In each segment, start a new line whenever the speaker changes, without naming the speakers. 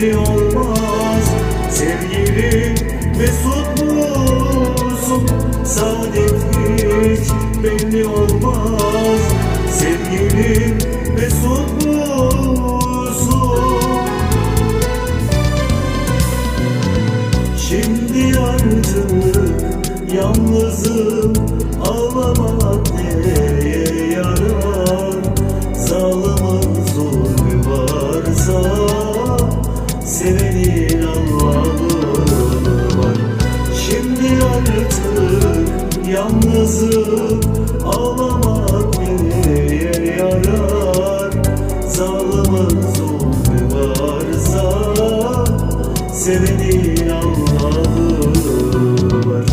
belli olmaz Sevgili mesut musun? Saadet hiç belli olmaz Sevgili mesut musun? Şimdi artık yalnızım Ağlamak yalnızım Ağlamak yarar? Zalimin zulmü varsa Sevenin var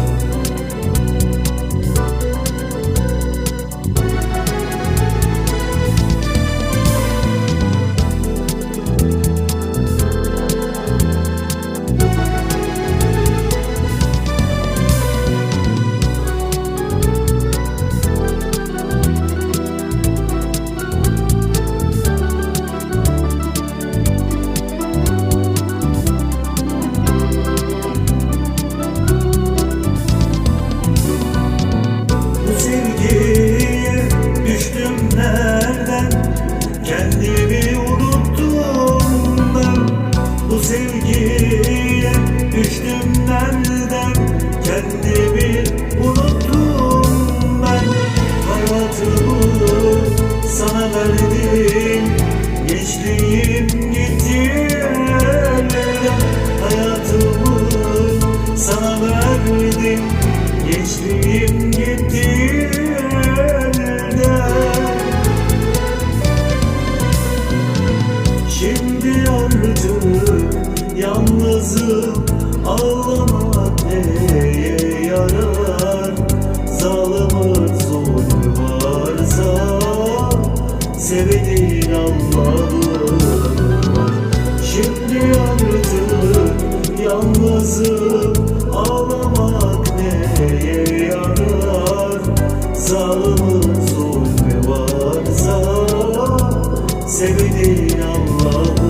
Gitti elden. Şimdi artık yalnızım Ağlamak yarar? Zalimin zulmü varsa Sevenin Allah'ı sevdin Allah'ım